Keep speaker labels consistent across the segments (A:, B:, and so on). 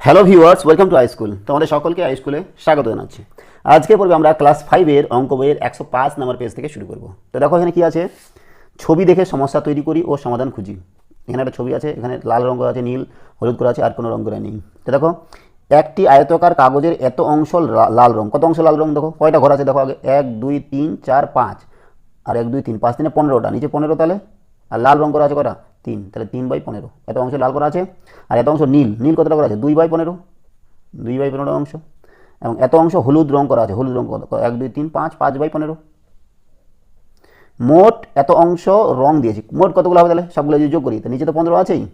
A: Hello viewers welcome to high school তোমাদের সকলকে high স্কুলে স্বাগত জানাচ্ছি। আজকে পর্বে আমরা ক্লাস ফাইভের অঙ্ক বইয়ের একশো পাঁচ নম্বর পেজ থেকে শুরু করব। তো দেখো এখানে কি আছে? ছবি দেখে সমস্যা তৈরি করি ও সমাধান খুঁজি। এখানে একটা ছবি আছে, এখানে লাল রঙ করা আছে, নীল, হলুদ করা আছে, আর কোনো রঙ করা নেই। তো দেখো, একটি আয়তকার কাগজের এত অংশ লাল রঙ। কত অংশ লাল রঙ দেখো? কয়টা ঘর আছে দেখো আগে? এক, দুই, তিন, চার, পাঁচ। আর এক, দুই, তিন, পাঁচ, তিনে পনেরোটা। নিচে পনেরো তাহলে? আর লাল রঙ করা আছে কটা? তিন, তাহলে তিন বাই পনেরো। এত অংশ লাল করা আছে, আর এত অংশ নীল। নীল কতটা করা আছে? দুই বাই পনেরো। দুই বাই পনেরো অংশ। এবং এত অংশ হলুদ রঙ করা আছে। হলুদ কত? এক, দুই, তিন, পাঁচ পাঁচ বাই পনেরো। মোট এত অংশ রং দিয়েছি। মোট কতগুলো হবে তাহলে? সবগুলো যদি যোগ করি তো নিচে তো পনেরো আছেই।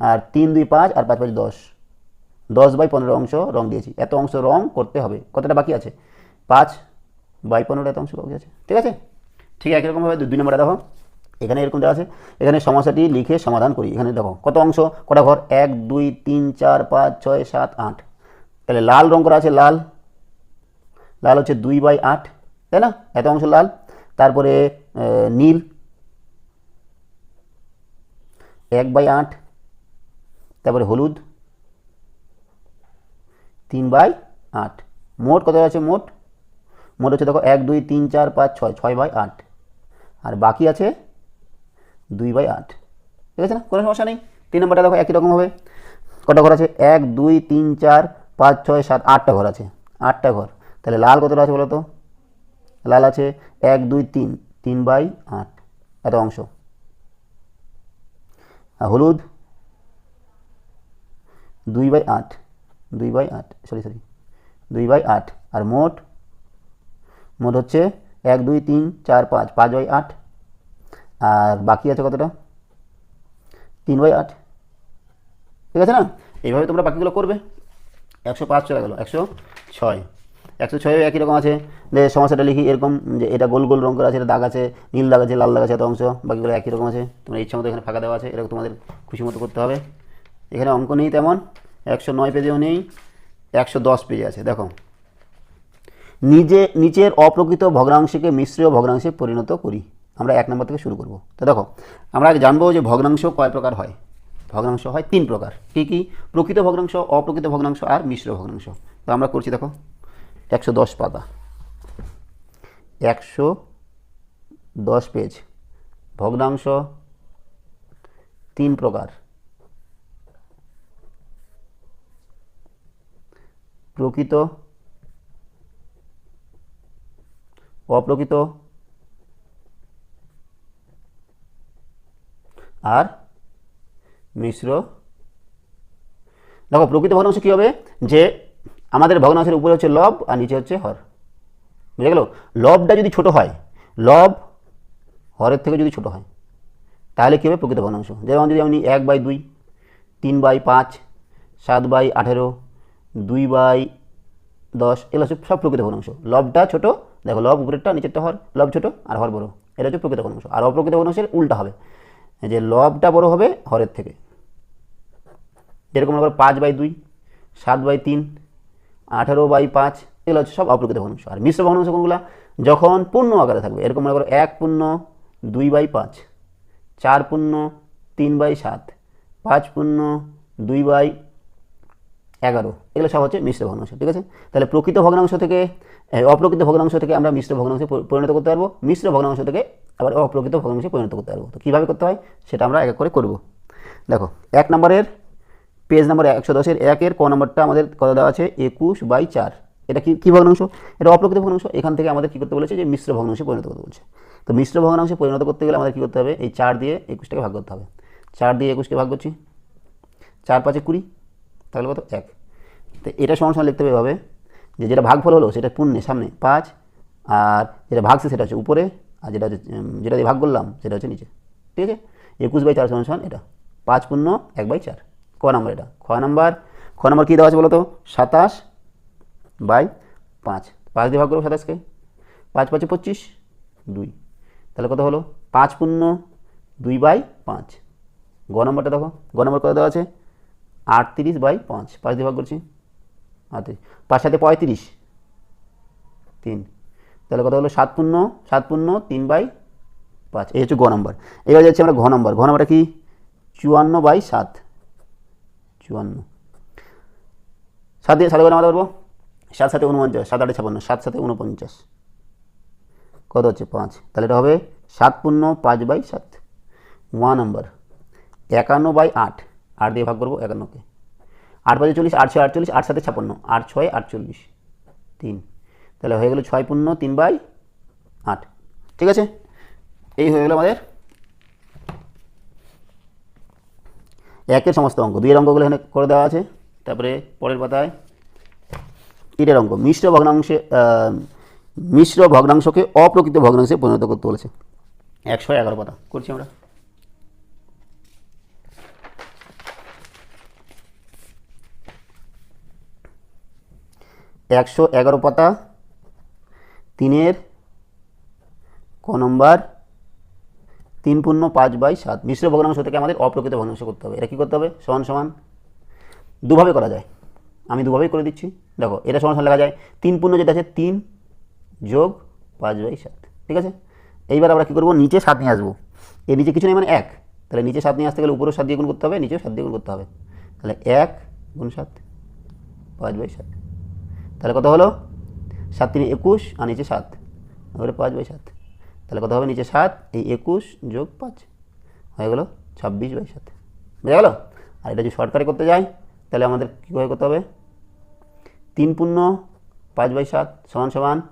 A: আর তিন, দুই, পাঁচ, আর পাঁচ পাঁচ, দশ। দশ বাই পনেরো অংশ রং দিয়েছি। এত অংশ রং করতে হবে। কতটা বাকি আছে? পাঁচ বাই পনেরো এত অংশ বাকি আছে। ঠিক আছে? ঠিক একই রকমভাবে দুই নম্বরে দেখো। এখানে এরকম দেওয়া আছে। এখানে সমস্যাটি লিখে সমাধান করি। এখানে দেখো, কত অংশ? কটা ঘর? এক, দুই, তিন, চার, পাঁচ, ছয়, সাত, আট। তাহলে লাল রং করা আছে, লাল। লাল হচ্ছে দুই বাই আট, তাই না? এত অংশ লাল। তারপরে নীল। এক বাই আট। তারপরে হলুদ। তিন বাই আট। মোট কত আছে মোট? মোট হচ্ছে দেখো এক, দুই, তিন, চার, পাঁচ, ছয়। ছয় বাই আট। আর বাকি আছে দুই বাই আট। ঠিক আছে না? কোনো সমস্যা নেই। তিন নম্বরটা দেখো একই রকম হবে। কটা ঘর আছে? এক, দুই, তিন, চার, পাঁচ, ছয়, সাত, আটটা ঘর আছে। আটটা ঘর। তাহলে লাল কতটা আছে বলো তো লাল আছে এক, দুই, তিন। তিন বাই আট। এত অংশ। আর হলুদ? দুই বাই আট। দুই বাই আট। Sorry sorry. দুই বাই আট। আর মোট? মোট হচ্ছে এক, দুই, তিন, চার, পাঁচ। পাঁচ বাই আট। আর বাকি আছে কতটা? তিন বাই আট। ঠিক আছে না? এইভাবে তোমরা বাকিগুলো করবে। একশো পাঁচ চলে গেলো, একশো ছয়। একশো ছয় একই রকম আছে। যে সমস্যাটা লিখি এরকম, যে এটা গোল গোল রঙ করা আছে, এটা দাগ আছে, নীল দাগ আছে, লাল দাগ আছে, এত অংশ, বাকিগুলো একই রকম আছে। তোমরা ইচ্ছা মতো এখানে ফাঁকা দেওয়া আছে এরকম তোমাদের খুশি মতো করতে হবে। এখানে অঙ্ক নেই তেমন, একশো নয় পেজেও নেই, একশো দশ পেজে আছে, দেখো। নিজে, নিচের অপ্রকৃত ভগ্নাংশকে মিশ্রীয় ভগ্নাংশে পরিণত করি। আমরা এক নম্বর থেকে শুরু করব। তো দেখো, আমরা আগে জানব যে ভগ্নাংশ কয় প্রকার হয়? ভগ্নাংশ হয় তিন প্রকার। কী কী? প্রকৃত ভগ্নাংশ, অপ্রকৃত ভগ্নাংশ আর মিশ্র ভগ্নাংশ। তো আমরা করছি দেখো, একশো দশ পাতা। একশো দশ পেজ। ভগ্নাংশ তিন প্রকার। প্রকৃত, অপ্রকৃত আর মিশ্র। দেখো, প্রকৃত ভগ্নাংশ কী হবে? যে আমাদের ভগ্নাংশের উপরে হচ্ছে লব আর নিচে হচ্ছে হর। বুঝে গেল? লবটা যদি ছোট হয়, লব হরের থেকে যদি ছোট হয়, তাহলে কী হবে প্রকৃত ভগ্নাংশ? যেমন যদি আমি এক বাই দুই, তিন বাই পাঁচ, সাত বাই আঠেরো, দুই বাই দশ, এগুলো হচ্ছে সব প্রকৃত ভগ্নাংশ। লবটা ছোট, দেখো, লব উপরেরটা, নিচেরটা হর, লব ছোট আর হর বড়। এটা হচ্ছে প্রকৃত ভগ্নাংশ। আর অপ্রকৃত ভগ্নাংশের উল্টা হবে। যে লবটা বড় হবে হরের থেকে। যেরকম মনে করো পাঁচ বাই দুই, সাত বাই তিন, আঠারো বাই পাঁচ, এগুলো হচ্ছে সব অপ্রকৃত ভগ্নাংশ আর মিশ্র ভগ্নাংশ কোনগুলো? যখন পূর্ণ আকারে থাকবে, এরকম মনে করো এক পূর্ণ, দুই বাই পাঁচ, চার পূর্ণ, তিন বাই সাত, পাঁচ পূর্ণ, দুই বাই এগারো। এগুলো সব হচ্ছে মিশ্র ভগ্নাংশ, ঠিক আছে? তাহলে প্রকৃত ভগ্নাংশ থেকে অপ্রকৃত ভগ্নাংশ থেকে আমরা মিশ্র ভগ্নাংশে পরিণত করতে পারব। মিশ্র ভগ্নাংশ থেকে আবার অপ্রকৃত ভগ্নাংশে পরিণত করতে পারব। তো কীভাবে করতে হয়? সেটা আমরা এক এক করে করব। দেখো, এক নম্বরের পেজ নাম্বার একশো দশের একের ক নম্বরটা আমাদের কত দেওয়া আছে? একুশ বাই চার। এটা কি, কী ভগ্নাংশ? এটা অপ্রকৃত ভগ্নাংশ। এখান থেকে আমাদের কী করতে বলেছে যে মিশ্র ভগ্নাংশে পরিণত করতে বলছে। তো মিশ্র ভগ্নাংশে পরিণত করতে গেলে আমাদের কী করতে হবে? এই চার দিয়ে একুশটাকে ভাগ করতে হবে। চার দিয়ে একুশকে ভাগ করছি। চার পাঁচে কুড়ি। তাহলে কত? এক। তো এটা সমান সমান লিখতে হবে এভাবে, যে যেটা ভাগফল হলো সেটা পুণ্যে সামনে, পাঁচ, আর যেটা ভাগছে সেটা হচ্ছে উপরে, আর যেটা হচ্ছে যেটা দিয়ে ভাগ করলাম সেটা হচ্ছে নিচে। ঠিক আছে? একুশ বাই চার সমান সমান এটা। পাঁচ পূর্ণ এক বাই চার। ক নাম্বার এটা? খ নাম্বার। খ নাম্বার কী দেওয়া আছে বলো তো সাতাশ বাই পাঁচ। পাঁচ দিয়ে ভাগ করব সাতাশকে। পাঁচ পাঁচে পঁচিশ, দুই। তাহলে কত হলো? পাঁচ পূর্ণ দুই বাই পাঁচ। গ নম্বরটা দেখো। গ নম্বর কত দেওয়া আছে? আটত্রিশ বাই পাঁচ পাঁচ দিয়ে ভাগ করছি। আটত্রিশ। পাঁচ সাথে পঁয়ত্রিশ। তিন। তাহলে কথা হলো? সাত পূর্ণ সাত পূর্ণ তিন বাই পাঁচ। এই হচ্ছে গ নম্বর। এবার যাচ্ছে আমরা ঘ নম্বর। ঘ নম্বরটা কি? চুয়ান্ন বাই সাত। চুয়ান্ন। সাত দিয়ে সাথে করে আমরা সাত সাথে উনপঞ্চাশ, সাত আটে ছাপান্ন, সাত সাথে উনপঞ্চাশ। কত হচ্ছে? পাঁচ। তাহলে এটা হবে সাত পূর্ণ পাঁচ বাই সাত। One number. একান্ন বাই আট। আট দিয়ে ভাগ করব একান্নকে। আট পাঁচে চল্লিশ, আট ছয় আটচল্লিশ, আট সাথে ছাপান্ন আট ছয় আটচল্লিশ, তিন। তাহলে হয়ে গেলো ছয় পূর্ণ তিন বাই আট। ঠিক আছে? এই হয়ে গেলো আমাদের একের সমস্ত অঙ্ক। দুইয়ের অঙ্কগুলো এখানে করে দেওয়া আছে। তারপরে পরের পাতায় তিনের অঙ্ক। মিশ্র ভগ্নাংশে মিশ্র ভগ্নাংশকে অপ্রকৃত ভগ্নাংশে পরিণত করতে বলেছে। একশো এগারো পাতা। করছি আমরা। একশো এগারো পাতা। তিনের ক নম্বর, তিন পূর্ণ পাঁচ বাই সাত। মিশ্র ভগ্নাংশ থেকে আমাদের অপ্রকৃত ভগ্নাংশ করতে হবে। এটা কী করতে হবে? সমান সমান। দুভাবে করা যায়। আমি দুভাবেই করে দিচ্ছি। দেখো, এটা সমান সমান লেখা যায়। তিন পূর্ণ যেটা আছে, তিন যোগ পাঁচ বাই সাত। ঠিক আছে? এইবার আমরা কী করব? নিচে সাত নিয়ে আসব। এর নিচে কিছু নেই মানে এক। তাহলে নিচে সাত নিয়ে আসতে গেলে উপরেও সাত দিয়ে গুণ করতে হবে, নিচেও সাত দিয়ে গুণ করতে হবে। তাহলে এক গুণ সাত, পাঁচ বাই সাত। তাহলে কত হলো? সাত তিন একুশ আর নিচে সাত। তারপরে পাঁচ বাই সাত। তাহলে কত হবে? নিচে সাত, এই একুশ যোগ পাঁচ। হয়ে গেলো ছাব্বিশ বাই সাত। বুঝা গেলো? আর এটা যদি শর্টকাটে করতে যাই, তাহলে আমাদের কীভাবে করতে হবে? তিন পূর্ণ পাঁচ বাই সাত সমান সমান।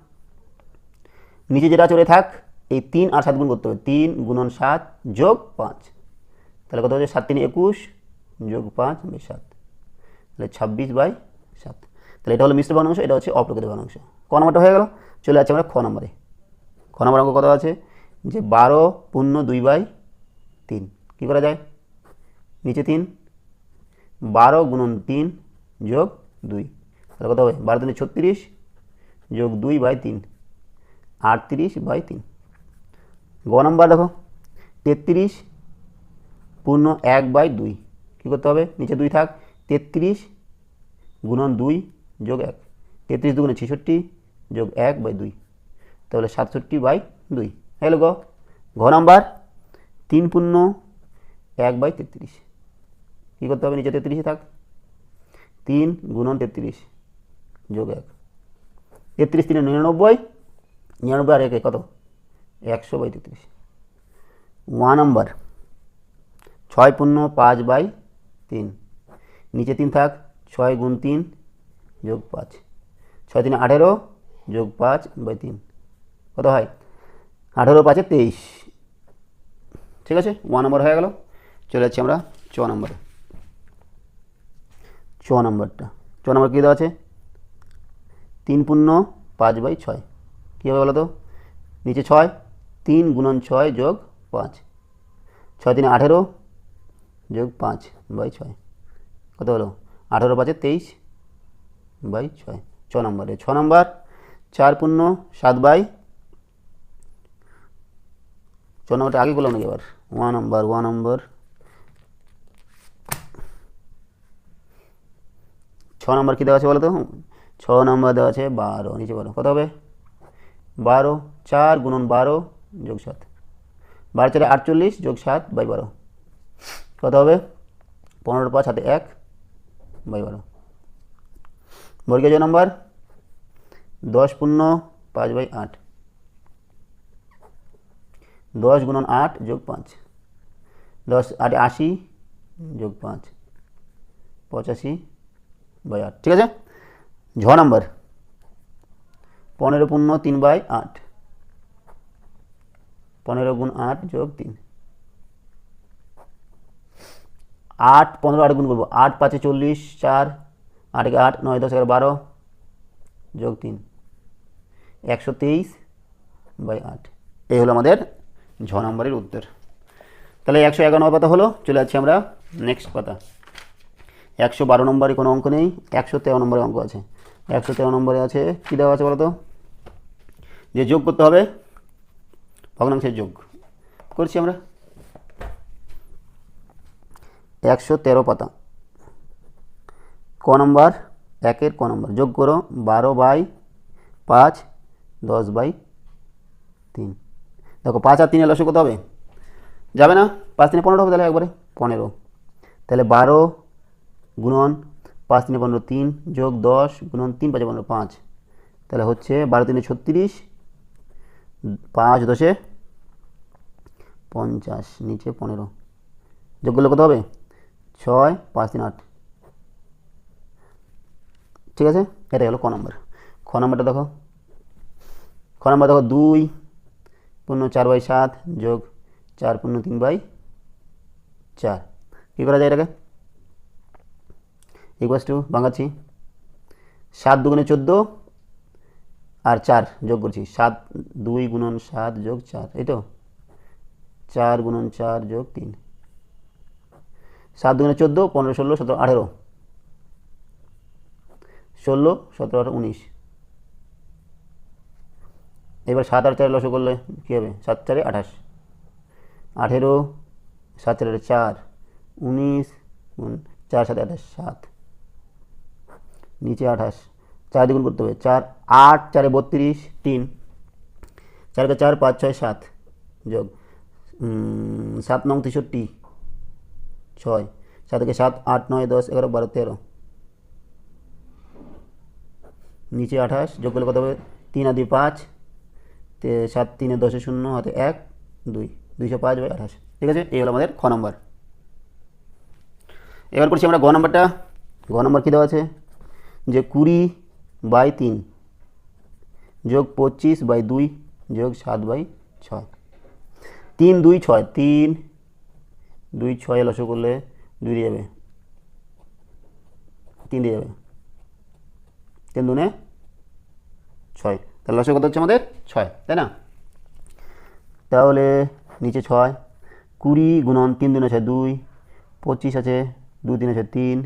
A: নিচে যেটা চলে থাক, এই তিন আর সাত গুণ করতে হবে। তিন গুণন সাত যোগ পাঁচ। তাহলে কত হচ্ছে? সাত তিন একুশ যোগ পাঁচ বাই সাত। তাহলে ছাব্বিশ বাই সাত। তাহলে এটা হলো মিশ্র ভগ্নাংশ এটা হচ্ছে অপ্রকৃত ভগ্নাংশ ক নম্বরটা হয়ে গেল? চলে যাচ্ছে আমরা খ নম্বরে। খ নম্বর অঙ্ক কত আছে? যে বারো পূর্ণ দুই বাই তিন। কী করা যায়? নিচে তিন। বারো গুণন তিন যোগ দুই। তাহলে কত হবে? বারো তিনে ছত্রিশ যোগ দুই বাই তিন। আটত্রিশ বাই তিন। গ নম্বর দেখো। তেত্রিশ পূর্ণ এক বাই দুই। কী করতে হবে? নিচে দুই থাক। তেত্রিশ গুণন দুই যোগ এক। তেত্রিশ দুগুণে ছেষট্টি যোগ এক বাই দুই। তাহলে সাতষট্টি বাই দুই। হ্যালো গো। ঘ নাম্বার, তিন পূর্ণ এক বাই তেত্রিশ। কী করতে হবে? নিচে তেত্রিশে থাক। তিন গুণন তেত্রিশ যোগ এক। তেত্রিশ তিনে নিরানব্বই নিরানব্বই আর একে কত? একশো বাই তেত্রিশ। ওয়ান নাম্বার, ছয় পূর্ণ পাঁচ বাই তিন। নিচে তিন থাক, ছয় গুণ তিন যোগ পাঁচ। ছয় তিন আঠেরো, যোগ পাঁচ, বাই তিন। কত হয়? আঠেরো পাঁচে তেইশ। ঠিক আছে? ওয়ান নম্বর হয়ে গেল। চলে যাচ্ছি আমরা চ নম্বরে। চ নম্বরটা। চ নম্বর কী দেওয়া আছে? তিন পূর্ণ পাঁচ বাই ছয়। কী হবে বলো তো নিচে ছয়, তিন গুণন ছয় যোগ পাঁচ। ছয় তিন আঠেরো যোগ পাঁচ বাই ছয়। কত হলো? আঠেরো পাঁচে তেইশ বাই ছয়, ছ নম্বরে, ছ নম্বর, চার পূর্ণ, সাত বাই, ছ নম্বরটা আগে করলাম নাকি এবার? ওয়ান নম্বর ওয়ান নম্বর, ছ নম্বর কী দেওয়া আছে বলো তো ছ নম্বর দেওয়া আছে বারো, নিচে বলো কত হবে? বারো, চার গুণন বারো যোগ সাত। বারো চারে আটচল্লিশ যোগ সাত বাই বারো। কত হবে? পনেরো পাঁচ হাতে এক বাই বারো। বর্গীয় জ নম্বর দশ পূর্ণ পাঁচ বাই আট। দশ গুণন আট যোগ পাঁচ। দশ আটে আশি যোগ পাঁচ। পঁচাশি বাই আট, ঠিক আছে? ঝ নম্বর। পনেরো পূর্ণ তিন বাই আট। পনেরো গুণ আট যোগ তিন। আট পনেরো আট গুণ করব। আট পাঁচে চল্লিশ, চার আট একে আট, নয় দশ এগারো, বারো যোগ তিন। একশো তেইশ বাই আট। এই হলো আমাদের ঝ নম্বরের উত্তর। তাহলে একশো এগারো পাতা হলো, চলে যাচ্ছি আমরা নেক্সট পাতা। একশো বারো নম্বরে কোনো অঙ্ক নেই, একশো তেরো নম্বরে অঙ্ক আছে। একশো তেরো নম্বরে আছে, কী দেওয়া আছে বলো তো যে যোগ করতে হবে, ভগ্নাংশের যোগ। করছি আমরা। একশো তেরো পাতা। ক নম্বর? একের ক নম্বর। যোগ করো, বারো বাই পাঁচ, দশ বাই তিন। দেখো, পাঁচ আর তিন লসে কত হবে? যাবে না? পাঁচ তিনে পনেরো হবে তাহলে একবারে পনেরো। তাহলে বারো গুণন পাঁচ তিনে পনেরো তিন যোগ দশ গুণন তিন পাঁচে পনেরো পাঁচ। তাহলে হচ্ছে বারো তিনে ছত্রিশ, পাঁচ দশে পঞ্চাশ, নিচে পনেরো। যোগ করলে কত হবে? ছয়, পাঁচ তিন আট। ঠিক আছে? এটাই হলো ক নম্বর। খ নম্বরটা দেখো। খ নম্বর দেখো, দুই পূর্ণ চার বাই সাত যোগ চার পূর্ণ তিন বাই চার। কী করা যায় এটাকে? ইকুয়াস টু ভাঙাচ্ছি। সাত দুগুণে চোদ্দ আর চার যোগ করছি। সাত দুই গুণন সাত যোগ চার, এই তো? চার গুণন চার যোগ তিন। সাত দুগুণে চোদ্দ, পনেরো, ষোলো, সতেরো, আঠেরো। ষোলো, সতেরো আঠারো উনিশ। এবার সাত আর চার লসো করলে কী হবে? সাত চারে আঠাশ। আঠেরো, সাত চারে চার। উনিশ চার সাথে আঠাশ, সাত। নিচে আঠাশ। চার দ্বিগুণ করতে হবে। চার, আট, চারে বত্রিশ, তিন। চারকে চার, পাঁচ, ছয়, সাত। যোগ সাত নং তেষট্টি। ছয়। সাত থেকে সাত, আট, নয়, দশ, এগারো, বারো, তেরো। নিচে আঠাশ, যোগ করলে কত হবে? তিন আদি পাঁচ, তে সাত তিনে দশে শূন্য হাতে এক, দুই, দুইশো পাঁচ বাই আঠাশ। ঠিক আছে? এই হলো আমাদের খ নম্বর। এবার করছি আমরা গ নম্বরটা। গ নম্বর কী দেওয়া আছে? যে কুড়ি বাই তিন যোগ পঁচিশ বাই দুই যোগ সাত বাই ছয়। তিন, দুই, ছয়। তিন, দুই, ছয় লসো করলে দুই দিয়ে যাবে। তিন দিয়ে যাবে। তিন দুনে ছয়। তাহলে লসে কত হচ্ছে আমাদের? ছয়, তাই না? তাহলে নিচে ছয়, কুড়ি গুণন তিন দিন আছে দুই, পঁচিশ আছে দুই তিন আছে তিন,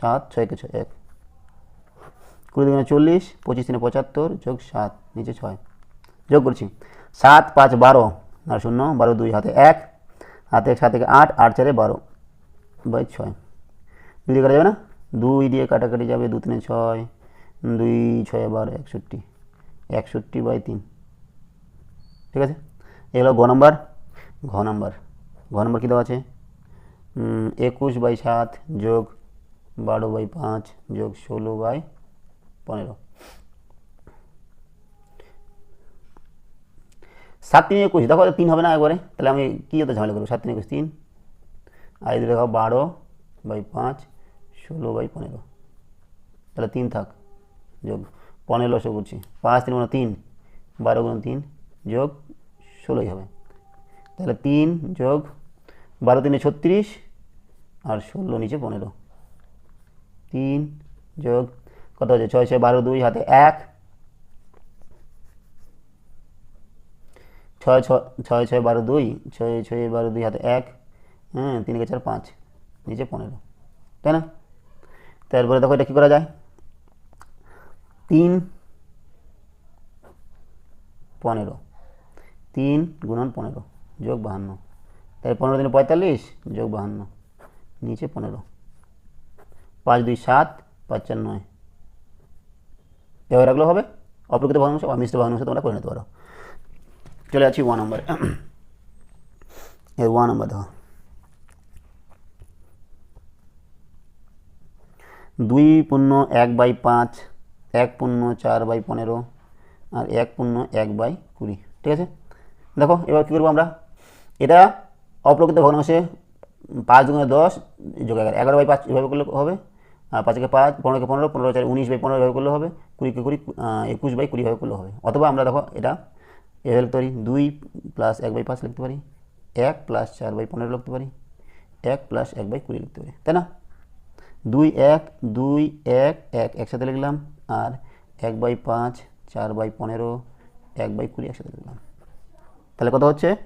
A: সাত ছয়কে ছয়, এক। কুড়ি দিনে চল্লিশ, পঁচিশ দিনে পঁচাত্তর, যোগ সাত, নিচে ছয়। যোগ করছি। সাত, পাঁচ, বারো, আর শূন্য, বারো, দুই, হাতে এক হাতে এক, সাত থেকে আট আট, চারে বারো, বাই ছয়। দুই দিয়ে কাটা যাবে না? দুই দিয়ে কাটাকাটি যাবে দু তিনে ছয় দুই, ছয় বারো একষট্টি। একষট্টি বাই তিন। ঠিক আছে? এগুলো গ নম্বর। ঘ নম্বর। ঘ নম্বর কী দেওয়া আছে? একুশ বাই সাত যোগ বারো বাই পাঁচ যোগ ষোলো বাই পনেরো। সাত তিন একুশ। দেখো, তিন হবে না একবারে। তাহলে আমি কী হতে ঝামেলা করব? সাত তিন একুশ, তিন। আর দেখো বারো বাই পাঁচ, ষোলো বাই পনেরো। তাহলে তিন থাক। যোগ পনেরো লসে করছি। পাঁচ তিন গুণ তিন, বারো গুণ তিন যোগ ষোলোই হবে। তাহলে তিন যোগ বারো তিনে ছত্রিশ আর ষোলো নিচে পনেরো। তিন যোগ কত হচ্ছে? ছয় ছয় বারো দুই হাতে এক। ছয় ছয় ছয় বারো দুই, ছয় ছয় বারো দুই হাতে এক। হ্যাঁ তিন চার পাঁচ, নিচে পনেরো। তাই না? তারপরে দেখো এটা কী করা যায়? তিন পনেরো। তিন গুণন পনেরো, যোগ বাহান্ন। তাই পনেরো দিনে পঁয়তাল্লিশ, যোগ বাহান্ন। নিচে পনেরো। পাঁচ দুই সাত, পাঁচ চার নয়। এভাবে রাখলেও হবে। অপ্রকৃত ভগ্নাংশ বা মিশ্র ভগ্নাংশ তোমরা করে নিতে পারো। চলে যাচ্ছি ওয়ান নম্বরে। এর ওয়ান নম্বর দেখো। দুই পূর্ণ এক বাই পাঁচ এক পূর্ণ চার বাই পনেরো আর এক পূর্ণ এক বাই কুড়ি, ঠিক আছে? দেখো, এবার কী করব আমরা? এটা অপ্রকৃত ভগ্নাংশে পাঁচ দুগুণে দশ যোগ এগারো। এগারো বাই পাঁচ এভাবে করলে হবে? পাঁচকে পাঁচ পনেরোকে পনেরো পনেরো চার উনিশ বাই পনেরো এভাবে করলে হবে? কুড়িকে কুড়ি একুশ বাই কুড়ি ভাবে করলে হবে। অথবা আমরা দেখো এটা এভাবে লিখতে পারি, দুই প্লাস এক বাই পাঁচ লিখতে পারি, এক প্লাস চার বাই পনেরো লিখতে পারি, এক প্লাস এক বাই কুড়ি লিখতে পারি, তাই না? দুই এক দুই এক এক একসাথে লিখলাম আর এক বাই পাঁচ, চার বাই পনেরো, এক বাই কুড়ি একসাথে লিখলাম। তাহলে কত হচ্ছে?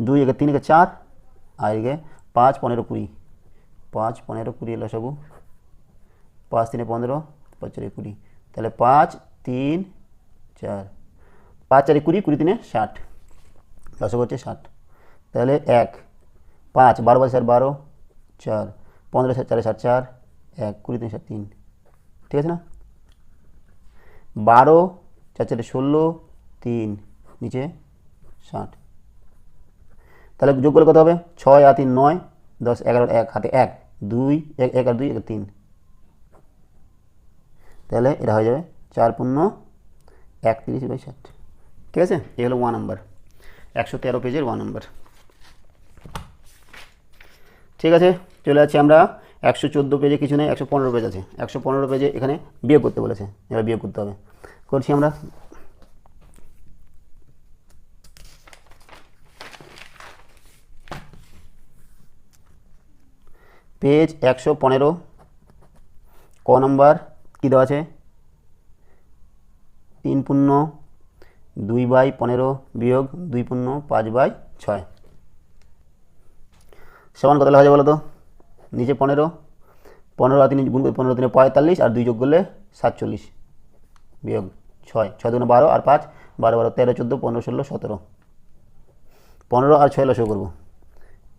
A: দুই একে তিন একে চার, আর একে পাঁচ পনেরো কুড়ি। পাঁচ পনেরো কুড়ি এলো সবু। পাঁচ তিনে পনেরো, পাঁচ চারে কুড়ি। তাহলে পাঁচ, তিন, চার। পাঁচ চারে কুড়ি কুড়ি তিনে ষাট। দশক হচ্ছে ষাট। তাহলে এক। পাঁচ, বারো বাই চার বারো, চার। পনেরো চারে ষাট চার, এক। কুড়ি তিন ষাট তিন। ঠিক আছে না? বারো, চার চারে ষোলো, তিন, নিচে ষাট। তাহলে যোগ করলে কত হবে? ছয় আর তিন, নয়, দশ, এগারো, এক, হাতে এক, দুই, এক এক, আর দুই, এক, তিন। তাহলে এটা হয়ে যাবে চার পূর্ণ একত্রিশ বাই ষাট। ঠিক আছে? এই হলো ওয়ান নাম্বার একশো তেরো পেজের ওয়ান নাম্বার ঠিক আছে? চলে যাচ্ছি আমরা একশো চোদ্দ পেজে কিছু নেই, একশো পনেরো পেজ আছে। একশো পনেরো পেজে এখানে বিয়োগ করতে বলেছে, এবার বিয়োগ করতে হবে। করছি আমরা। পেজ একশো পনেরো, ক নম্বর, কী দেওয়া আছে? তিন পূর্ণ, দুই বাই পনেরো বিয়োগ দুই পূর্ণ পাঁচ বাই ছয়। সমান কত লেখা যায় বলো তো? নিচে পনেরো পনেরো আর তিন গুণ পনেরো তিনে পঁয়তাল্লিশ আর দুই যোগ করলে সাতচল্লিশ বিয়োগ ছয় ছয় দুগুণে বারো আর পাঁচ, বারো বারো, তেরো, চোদ্দ, পনেরো, ষোলো, সতেরো। পনেরো আর ছয় লসগু করব।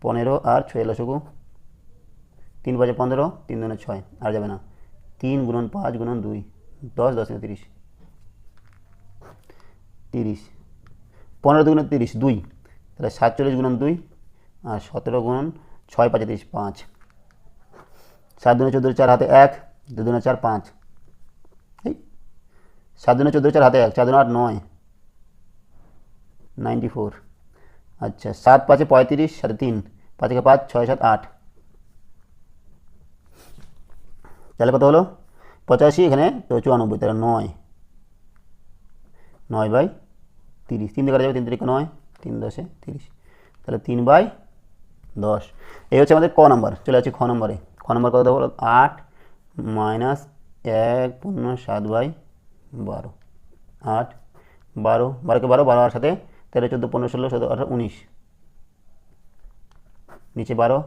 A: পনেরো আর ছয় লসগু তিন পাঁচে পনেরো, তিন দুনে ছয়, আর যাবে না। তিন গুণন পাঁচ গুণন দুই, দশ দশ তিনে তিরিশ। তিরিশ। পনেরো দুগুণে তিরিশ, দুই। তাহলে সাতচল্লিশ গুণন দুই আর সতেরো গুণন ছয় পাঁচে তিরিশ, পাঁচ। সাত দুনে চোদ্দ চার হাতে এক দু দুনে চার পাঁচ। এই, সাত দুনে চোদ্দ চার হাতে এক চার দুনে আট নয়। Ninety four. আচ্ছা সাত পাঁচে পঁয়ত্রিশ সাথে তিন পাঁচে পাঁচ, ছয় সাত আট। তাহলে কত হলো? পঁচাশি, এখানে তো চুরানব্বই তাহলে নয়। নয় বাই তিরিশ। তিন কাটা যাবে তিন তিরিকে নয়, তিন দশে তিরিশ। তাহলে তিন বাই দশ। এই হচ্ছে আমাদের ক নাম্বার, চলে যাচ্ছি খ নম্বরে। নম্বর কত বলো? আট মাইনাস এক পূর্ণ সাত বাই বারো। আট, বারো, বারোকে বারো বারো আর সাথে তেরো, চোদ্দ, পনেরো, ষোলো, সতেরো, আঠারো, উনিশ। নিচে বারো,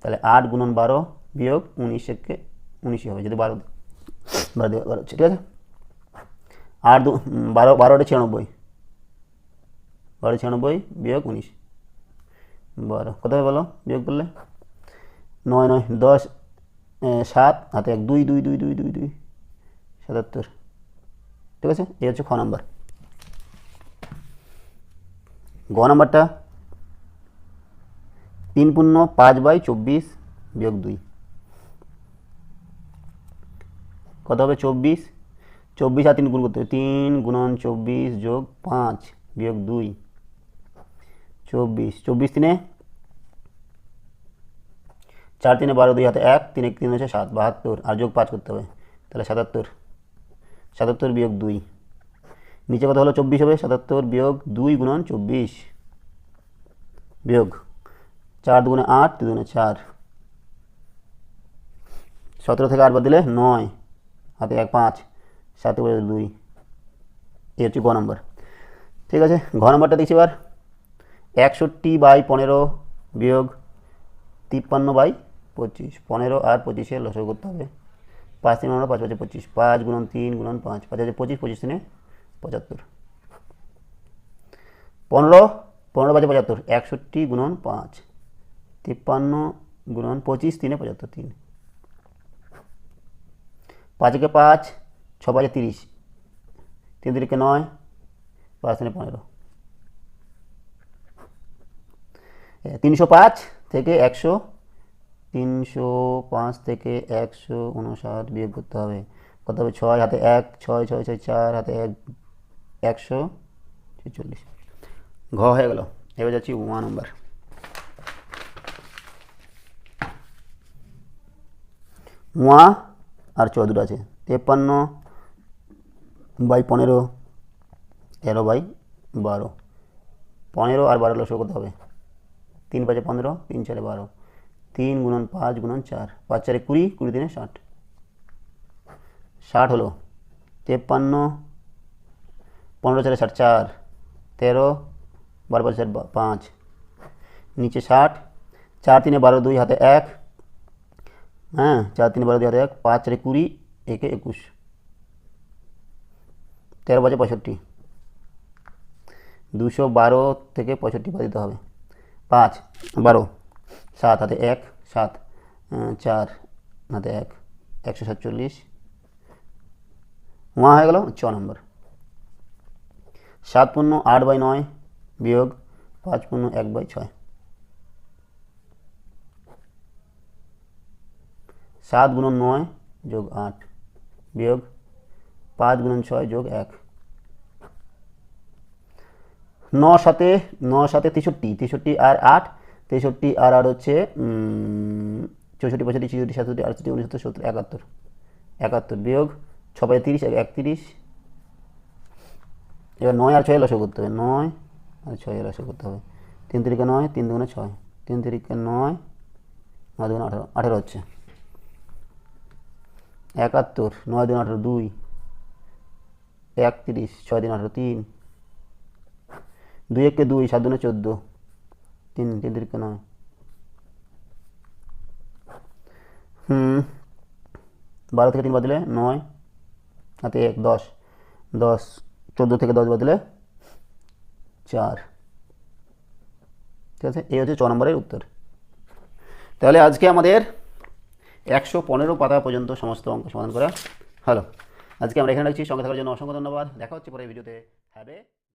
A: তাহলে আট গুণন বারো বিয়োগ উনিশকে উনিশই হবে, যদি বারো বারো দিয়ে বারো, ঠিক আছে? আট দু বারো বারোটা ছিয়ানব্বই। বারো ছিয়ানব্বই বিয়োগ উনিশ। বারো, কত হবে বলো? বিয়োগ করলে? নয় নয় দশ সাত, হাতে এক, দুই দুই দুই দুই দুই দুই, সাতাত্তর। ঠিক আছে? এই হচ্ছে খ নাম্বার। গ নাম্বারটা, তিন পূর্ণ পাঁচ বাই চব্বিশ বিয়োগ দুই। কত হবে? চব্বিশ। চব্বিশ আর তিন গুণ করতে হবে। তিন গুণন চব্বিশ যোগ পাঁচ বিয়োগ দুই। চব্বিশ। চব্বিশ তিনে চার তিনে বারো, দুই হাতে এক, তিন এক তিন হচ্ছে সাত, বাহাত্তর, আর যোগ পাঁচ করতে হবে। তাহলে সাতাত্তর। সাতাত্তর বিয়োগ দুই। নিচে কথা হলো চব্বিশ হবে, সাতাত্তর বিয়োগ দুই গুণন চব্বিশ। বিয়োগ। চার দুগুণে আট দুগুণে চার। সতেরো থেকে আট বাদ দিলে নয়, হাতে এক পাঁচ, সাতে দুই। এই হচ্ছে গ নম্বর। ঠিক আছে, ঘ নম্বরটা দেখছি এবার। একষট্টি বাই পনেরো বিয়োগ তিপ্পান্ন বাই পঁচিশ, পনেরো আর পঁচিশে লসও করতে হবে। পাঁচ তিন পনেরো পাঁচ পাঁচে পঁচিশ, পাঁচ গুণন তিন গুণন পাঁচ পাঁচ হাজার পঁচিশ পঁচিশ তিনে পঁচাত্তর। পনেরো পনেরো পাঁচে পঁচাত্তর, একষট্টি গুণন পাঁচ, তিপ্পান্ন গুণন পঁচিশ তিনে পঁচাত্তর তিন। পাঁচকে পাঁচ, ছ পাঁচে তিরিশ, তিন তিরিকে নয়, পাঁচ তিনে পনেরো। তিনশো পাঁচ থেকে একশো তিনশো পাঁচ থেকে একশো উনষাট বিয়োগ করতে হবে। কত হবে ছয়, হাতে এক, ছয় ছয় ছয়, চার, হাতে এক, একশো ছেচল্লিশ। ঘ হয়ে গেল। এবার যাচ্ছি ওয়ান নম্বর। ওয়া আর চৌদ্দ আছে। তেপ্পান্ন বাই পনেরো, তেরো বাই বারো। পনেরো আর বারো লসও করতে হবে। তিন পাঁচে পনেরো, তিন চারে বারো। তিন গুণন পাঁচ গুণন চার। পাঁচ চারে কুড়ি কুড়ি দিনে ষাট। ষাট হলো। তেপ্পান্ন, পনেরো চারে ষাট চার। তেরো, বারো পাঁচ চার পাঁচ। নিচে ষাট। চার তিনে বারো দুই হাতে এক। হ্যাঁ চার তিনে বারো দুই হাতে এক। পাঁচ চারে কুড়ি, একে একুশ। তেরো পাঁচে পঁয়ষট্টি। দুশো বারো থেকে পঁয়ষট্টি বাদ দিতে হবে। পাঁচ, বারো। সাত হাতে এক, সাত চার হাতে এক, একশো সাতচল্লিশ। ওয়া হয়ে গেল ছ নম্বর। সাত পূর্ণ আট বাই নয় বিয়োগ পাঁচ পূর্ণ এক বাই ছয়। সাত গুণন নয় যোগ আট বিয়োগ পাঁচ গুণন ছয় যোগ এক। ন সাথে ন সাথে তেষট্টি তেষট্টি আর আট তেষট্টি আর আর হচ্ছে চৌষট্টি, পঁয়ষট্টি, ছেষট্টি, সাতষট্টি, আটষট্টি, উনসত্তর, সত্তর, একাত্তর। একাত্তর বিয়োগ ছয় তিরিশ, এক, একত্রিশ। এবার নয় আর ছয় লসও করতে হবে। নয় আর ছয় লসও করতে হবে। তিন তিরিকে নয়, তিন দুগুণে ছয়। তিন তিরিকে নয় নয় দুগুণে আঠারো আঠারো হচ্ছে। একাত্তর, নয় দিন আঠারো, দুই। একত্রিশ, ছয় দিন আঠারো, তিন। দুই একে দুই, সাত দুনে চোদ্দ। নয় হুম। বারো থেকে তিন বাদলে নয় হাতে এক, দশ। দশ, চোদ্দ থেকে দশ বাদলে চার। ঠিক আছে? এই হচ্ছে ছ নম্বরের উত্তর। তাহলে আজকে আমাদের একশো পনেরো পাতা পর্যন্ত সমস্ত অঙ্ক সমাধান করা হলো। আজকে আমরা এখানে রাখছি। সঙ্গে থাকার জন্য অসংখ্য ধন্যবাদ। দেখা হচ্ছে পরে ভিডিওতে। হ্যাভ